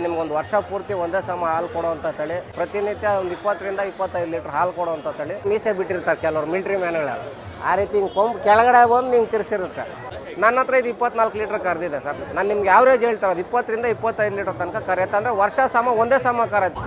ನಿಮ್ಗೊಂದು ವರ್ಷ ಪೂರ್ತಿ ಒಂದೇ ಸಮ ಹಾಲು ಕೊಡುವಂತ ತಳಿ, ಪ್ರತಿನಿತ್ಯ ಒಂದು ಇಪ್ಪತ್ತರಿಂದ ಇಪ್ಪತ್ತೈದು ಲೀಟರ್ ಹಾಲು ಕೊಡುವಂತ ತಳಿ ಮೀಸೆ ಬಿಟ್ಟಿರ್ತಾರೆ ಕೆಲವರು, ಮಿಲ್ಟ್ರಿ ಮ್ಯಾನ್ಗಳು. ಆ ರೀತಿ ಹಿಂಗೆ ಕೊಂಬ್ ಕೆಳಗಡೆ ಬಂದು ನಿಮ್ಗೆ ತಿರ್ಸಿರುತ್ತೆ. ನನ್ನ ಹತ್ರ ಇದು ಇಪ್ಪತ್ನಾಲ್ಕು ಲೀಟರ್ ಕರೆದಿದೆ ಸರ್. ನಾನು ನಿಮ್ಗೆ ಯಾವ್ರೇಜ್ ಹೇಳ್ತಾರೆ, ಅದು ಇಪ್ಪತ್ತರಿಂದ ಇಪ್ಪತ್ತೈದು ಲೀಟರ್ ತನಕ ಕರೆಯುತ್ತೆ. ಅಂದರೆ ವರ್ಷ ಸಮ, ಒಂದೇ ಸಮ ಕರೆಯುತ್ತೆ.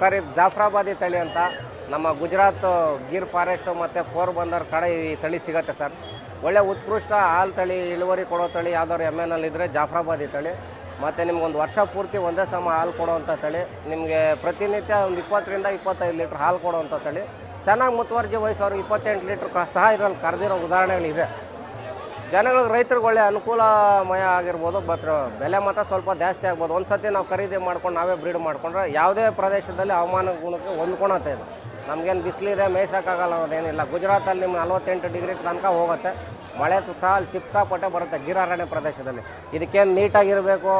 ಸರ್, ಜಾಫ್ರಾಬಾದಿ ತಳಿ ಅಂತ. ನಮ್ಮ ಗುಜರಾತ್ ಗೀರ್ ಫಾರೆಸ್ಟು ಮತ್ತು ಫೋರ್ ಬಂದರ್ ಕಡೆ ಈ ತಳಿ ಸಿಗುತ್ತೆ ಸರ್. ಒಳ್ಳೆ ಉತ್ಕೃಷ್ಟ ಹಾಲು ತಳಿ, ಇಳುವರಿ ಕೊಡೋ ತಳಿ ಯಾವ್ದಾದ್ರು ಎಮ್ಮೆನಲ್ಲಿ ಇದ್ದರೆ ಜಾಫ್ರಾಬಾದಿ ತಳಿ. ಮತ್ತು ನಿಮ್ಗೊಂದು ವರ್ಷ ಪೂರ್ತಿ ಒಂದೇ ಸಮ ಹಾಲು ಕೊಡೋವಂಥ ತಳಿ. ನಿಮಗೆ ಪ್ರತಿನಿತ್ಯ ಒಂದು ಇಪ್ಪತ್ತರಿಂದ ಇಪ್ಪತ್ತೈದು ಲೀಟ್ರ್ ಹಾಲು ಕೊಡೋವಂಥ ತಳಿ. ಚೆನ್ನಾಗಿ ಮುತುವರ್ಜಿ ವಯಸ್ಸವ್ರಿಗೆ ಇಪ್ಪತ್ತೆಂಟು ಲೀಟ್ರ್ ಸಹ ಇದರಲ್ಲಿ ಕರೆದಿರೋ ಉದಾಹರಣೆಗಳಿದೆ. ಜನಗಳಿಗೆ ರೈತರಿಗೆ ಒಳ್ಳೆ ಅನುಕೂಲಮಯ ಆಗಿರ್ಬೋದು ಬಟ್ ಬೆಲೆ ಮಾತ್ರ ಸ್ವಲ್ಪ ಜಾಸ್ತಿ ಆಗ್ಬೋದು. ಒಂದು ಸತಿ ನಾವು ಖರೀದಿ ಮಾಡ್ಕೊಂಡು ನಾವೇ ಬ್ರೀಡ್ ಮಾಡಿಕೊಂಡ್ರೆ ಯಾವುದೇ ಪ್ರದೇಶದಲ್ಲಿ ಹವಾಮಾನ ಗುಣಕ್ಕೆ ಹೊಂದ್ಕೊಳತ್ತೆ ಇದು. ನಮಗೇನು ಬಿಸಿಲಿದೆ ಮೇಯ್ಸೋಕ್ಕಾಗಲ್ಲ ಅನ್ನೋದೇನಿಲ್ಲ ಗುಜರಾತಲ್ಲಿ ನಿಮ್ಮ ನಲ್ವತ್ತೆಂಟು ಡಿಗ್ರಿ ತನಕ ಹೋಗುತ್ತೆ. ಮಳೆ ಸಹ ಅಲ್ಲಿ ಸಿಕ್ಕಾಪಟ್ಟೆ ಬರುತ್ತೆ ಗಿರಾರಣ್ಯ ಪ್ರದೇಶದಲ್ಲಿ. ಇದಕ್ಕೇನು ನೀಟಾಗಿರಬೇಕು,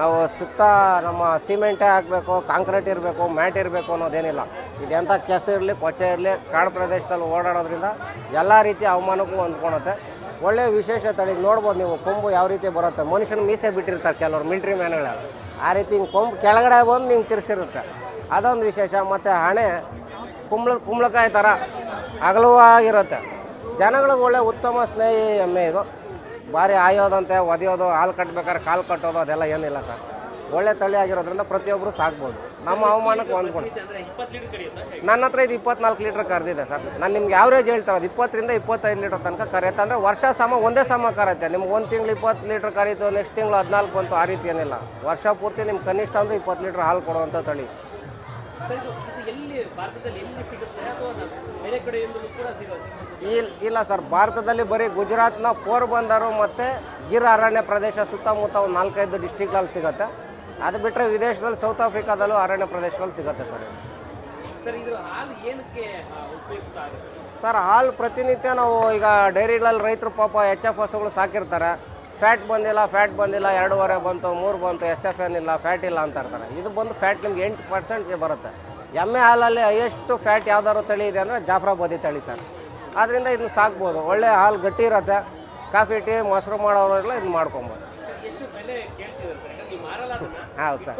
ನಾವು ಸುತ್ತ ನಮ್ಮ ಸಿಮೆಂಟೇ ಹಾಕಬೇಕು, ಕಾಂಕ್ರೀಟ್ ಇರಬೇಕು, ಮ್ಯಾಟ್ ಇರಬೇಕು ಅನ್ನೋದೇನಿಲ್ಲ. ಇದೆಂಥ ಕೆಸ ಇರಲಿ ಕೊಚ್ಚೆ ಇರಲಿ, ಕಾಡು ಪ್ರದೇಶದಲ್ಲಿ ಓಡಾಡೋದ್ರಿಂದ ಎಲ್ಲ ರೀತಿಯ ಹವಾಮಾನಕ್ಕೂ ಹೊಂದ್ಕೊಳುತ್ತೆ. ಒಳ್ಳೆ ವಿಶೇಷ ತಳಿ ನೋಡ್ಬೋದು ನೀವು. ಕೊಂಬು ಯಾವ ರೀತಿ ಬರುತ್ತೆ? ಮನುಷ್ಯನ ಮೀಸೆ ಬಿಟ್ಟಿರ್ತಾರೆ ಕೆಲವರು, ಮಿಲ್ಟ್ರಿ ಮ್ಯಾನ್ಗಳ. ಆ ರೀತಿ ಹಿಂಗೆ ಕೊಂಬು ಕೆಳಗಡೆ ಬಂದು ಹಿಂಗೆ ತಿರ್ಸಿರುತ್ತೆ. ಅದೊಂದು ವಿಶೇಷ. ಮತ್ತು ಹಣೆ, ಕುಂಬಳ, ಕುಂಬಳಕಾಯಿ ಥರ ಅಗಲವಾಗಿರುತ್ತೆ ಜನಗಳಿಗೆ ಒಳ್ಳೆ ಉತ್ತಮ ಸ್ನೇಹಿ ಎಮ್ಮೆ ಇದು. ಭಾರಿ ಆಯೋದಂತೆ ಒದೆಯೋದು, ಹಾಲು ಕಟ್ಬೇಕಾದ್ರೆ ಕಾಲು ಕಟ್ಟೋದು, ಅದೆಲ್ಲ ಏನಿಲ್ಲ ಸರ್. ಒಳ್ಳೆ ತಳಿ ಆಗಿರೋದ್ರಿಂದ ಪ್ರತಿಯೊಬ್ಬರು ಸಾಕ್ಬೋದು. ನಮ್ಮ ಹವಾಮಾನಕ್ಕೆ ಹೊಂದ್ಕೊಂಡು ನನ್ನ ಹತ್ರ ಇದು ಇಪ್ಪತ್ನಾಲ್ಕು ಲೀಟ್ರ್ ಕರೆದಿದೆ ಸರ್. ನಾನು ನಿಮ್ಗೆ ಯಾವ್ರೇಜ್ ಹೇಳ್ತಾರೆ ಅದು ಇಪ್ಪತ್ತರಿಂದ ಇಪ್ಪತ್ತೈದು ಲೀಟ್ರ್ ತನಕ ಕರೆಯುತ್ತೆ. ಅಂದರೆ ವರ್ಷ ಸಮ ಒಂದೇ ಸಮ ಕರೆಯುತ್ತೆ. ನಿಮ್ಗೆ ಒಂದು ತಿಂಗಳು ಇಪ್ಪತ್ತು ಲೀಟ್ರ್ ಕರೀತು ನೆಕ್ಸ್ಟ್ ತಿಂಗಳು ಹದಿನಾಲ್ಕು ಅಂತ ಆ ರೀತಿ ಏನಿಲ್ಲ. ವರ್ಷ ಪೂರ್ತಿ ನಿಮ್ಗೆ ಕನಿಷ್ಠ ಅಂದರೆ ಇಪ್ಪತ್ತು ಲೀಟ್ರ್ ಹಾಲು ಕೊಡುವಂಥ ತಳಿ. ಇಲ್ಲ ಸರ್. ಭಾರತದಲ್ಲಿ ಬರೀ ಗುಜರಾತ್ನ ಪೋರ್ಬಂದರು ಮತ್ತು ಗಿರ್ ಅರಣ್ಯ ಪ್ರದೇಶ ಸುತ್ತಮುತ್ತ ಒಂದು ನಾಲ್ಕೈದು ಡಿಸ್ಟಿಕ್ಗಳಲ್ಲಿ ಸಿಗುತ್ತೆ. ಅದು ಬಿಟ್ಟರೆ ವಿದೇಶದಲ್ಲಿ ಸೌತ್ ಆಫ್ರಿಕಾದಲ್ಲೂ ಅರಣ್ಯ ಪ್ರದೇಶದಲ್ಲಿ ಸಿಗುತ್ತೆ ಸರ್. ಸರ್ ಹಾಲು ಪ್ರತಿನಿತ್ಯ ನಾವು ಈಗ ಡೈರಿಗಳಲ್ಲಿ ರೈತರು ಪಾಪ ಎಚ್ ಎಫ್ ಹಸುಗಳು ಸಾಕಿರ್ತಾರೆ. ಫ್ಯಾಟ್ ಬಂದಿಲ್ಲ ಫ್ಯಾಟ್ ಬಂದಿಲ್ಲ ಎರಡೂವರೆ ಬಂತು ಮೂರು ಬಂತು ಎಸ್ ಎಫ್ ಏನ್ ಇಲ್ಲ ಫ್ಯಾಟ್ ಇಲ್ಲ ಅಂತ ಇರ್ತಾರೆ. ಇದು ಬಂದು ಫ್ಯಾಟ್ ನಿಮ್ಗೆ ಎಂಟು ಪರ್ಸೆಂಟ್ ಬರುತ್ತೆ. ಎಮ್ಮೆ ಹಾಲಲ್ಲಿ ಹೈಯೆಸ್ಟ್ ಫ್ಯಾಟ್ ಯಾವ್ದಾದ್ರು ತಳಿ ಇದೆ ಅಂದರೆ ಜಾಫ್ರಾಬಾದಿ ತಳಿ ಸರ್. ಆದ್ದರಿಂದ ಇದನ್ನ ಸಾಕ್ಬೋದು. ಒಳ್ಳೆ ಹಾಲು ಗಟ್ಟಿ ಇರುತ್ತೆ. ಕಾಫಿ ಟೀ ಮೊಸರು ಮಾಡೋರೆಲ್ಲ ಇದು ಮಾಡ್ಕೊಬೋದು. ಹೌದು ಸರ್.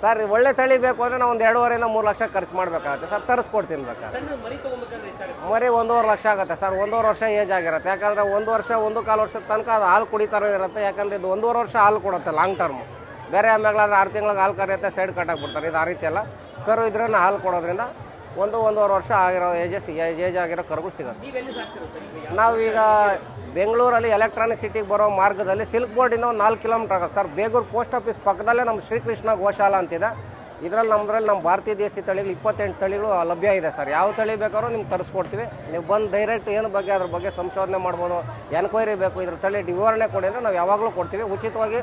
ಸರ್ ಇದು ಒಳ್ಳೆ ತಳಿ ಬೇಕು ಅಂದರೆ ನಾವು ಒಂದು ಎರಡೂವರೆಯಿಂದ ಮೂರು ಲಕ್ಷ ಖರ್ಚು ಮಾಡಬೇಕಾಗುತ್ತೆ. ಸರ್ ತರಿಸ್ಕೊಡ್ತೀನಿ ಬೇಕಾದ್ರೆ ಮರಿ ಒಂದೂವರೆ ಲಕ್ಷ ಆಗುತ್ತೆ ಸರ್. ಒಂದೂವರೆ ವರ್ಷ ಏಜ್ ಆಗಿರುತ್ತೆ. ಯಾಕಂದರೆ ಒಂದು ವರ್ಷ ಒಂದು ಕಾಲು ವರ್ಷದ ತನಕ ಅದು ಹಾಲು ಕುಡಿತಾರ ಇರುತ್ತೆ. ಯಾಕಂದರೆ ಇದು ಒಂದೂವರೆ ವರ್ಷ ಹಾಲು ಕೊಡುತ್ತೆ ಲಾಂಗ್ ಟರ್ಮ್ ಬೇರೆ ಆಮೇಲೆ ಆರು ತಿಂಗಳಿಗೆ ಹಾಲು ಕರೆಯುತ್ತೆ ಸೈಡ್ ಕಟ್ಟಾಕ್ಬಿಡ್ತಾರೆ ಇದು ಆ ರೀತಿ ಅಲ್ಲ. ಕರು ಇದ್ರೂ ಹಾಲು ಕೊಡೋದ್ರಿಂದ ಒಂದು ಒಂದೂವರೆ ವರ್ಷ ಆಗಿರೋ ಏಜಸ್ ಏಜ್ ಆಗಿರೋ ಕರುಗಳು ಸಿಗುತ್ತೆ. ನಾವೀಗ ಬೆಂಗಳೂರಲ್ಲಿ ಎಲೆಕ್ಟ್ರಾನಿಕ್ ಸಿಟಿಗೆ ಬರೋ ಮಾರ್ಗದಲ್ಲಿ ಸಿಲ್ಕ್ ಬೋರ್ಡಿಂದ ಒಂದು ನಾಲ್ಕು ಕಿಲೋಮೀಟರ್ ಆಗುತ್ತೆ ಸರ್. ಬೇಗೂರು ಪೋಸ್ಟ್ ಆಫೀಸ್ ಪಕ್ಕದಲ್ಲೇ ನಮ್ಮ ಶ್ರೀಕೃಷ್ಣ ಗೋಶಾಲ ಅಂತಿದೆ. ಇದರಲ್ಲಿ ನಮ್ಮದ್ರಲ್ಲಿ ನಮ್ಮ ಭಾರತೀಯ ದೇಶಿ ತಳಿಗಳು ಇಪ್ಪತ್ತೆಂಟು ತಳಿಗಳು ಲಭ್ಯ ಇದೆ ಸರ್. ಯಾವ ತಳಿ ಬೇಕಾದ್ರೂ ನಿಮ್ಗೆ ತರಿಸ್ಕೊಡ್ತೀವಿ. ನೀವು ಬಂದು ಡೈರೆಕ್ಟ್ ಏನು ಬಗ್ಗೆ ಅದ್ರ ಬಗ್ಗೆ ಸಂಶೋಧನೆ ಮಾಡ್ಬೋದು. ಎನ್ಕ್ವೈರಿ ಬೇಕು, ಇದ್ರ ತಳಿ ವಿವರಣೆ ಕೊಡಿ ಅಂದರೆ ನಾವು ಯಾವಾಗಲೂ ಕೊಡ್ತೀವಿ. ಉಚಿತವಾಗಿ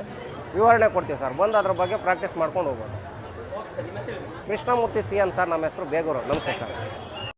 ವಿವರಣೆ ಕೊಡ್ತೀವಿ ಸರ್. ಬಂದು ಅದ್ರ ಬಗ್ಗೆ ಪ್ರಾಕ್ಟೀಸ್ ಮಾಡ್ಕೊಂಡು ಹೋಗ್ಬೋದು. ಕೃಷ್ಣಮೂರ್ತಿ ಸಿ ಎನ್ ಸರ್, ನಮ್ಮ ಹೆಸರು ಬೇಗೂರು. ನಮಸ್ತೆ ಸರ್.